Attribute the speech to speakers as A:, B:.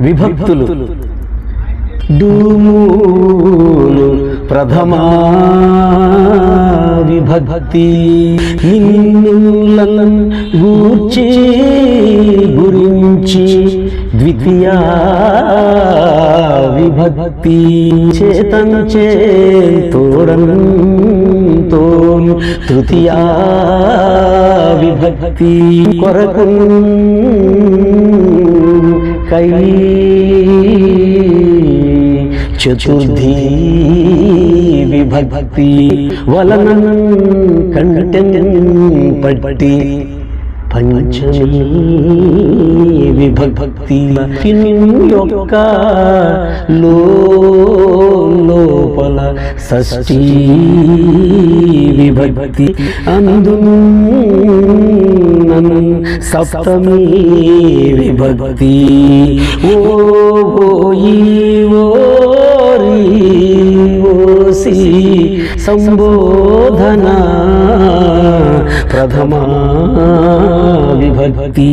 A: విభక్తులు డూములు ప్రథమా విభక్తి నిన్నులన్ గూర్చి గురించి ద్వితీయ విభక్తి చేతన్ చే తోడన్ తోన్ తృతీయ విభక్తి కొరకు కై చతుర్థి విభక్తి వలనం కంటెన్ పట్టి పంచమీ విభక్తి యొక్క లోపల షష్ఠీ విభక్తి అందును సప్తమి విభక్తి. ఓ ఓయి ఓరి ఓసి సంబోధన ప్రథమా విభక్తి.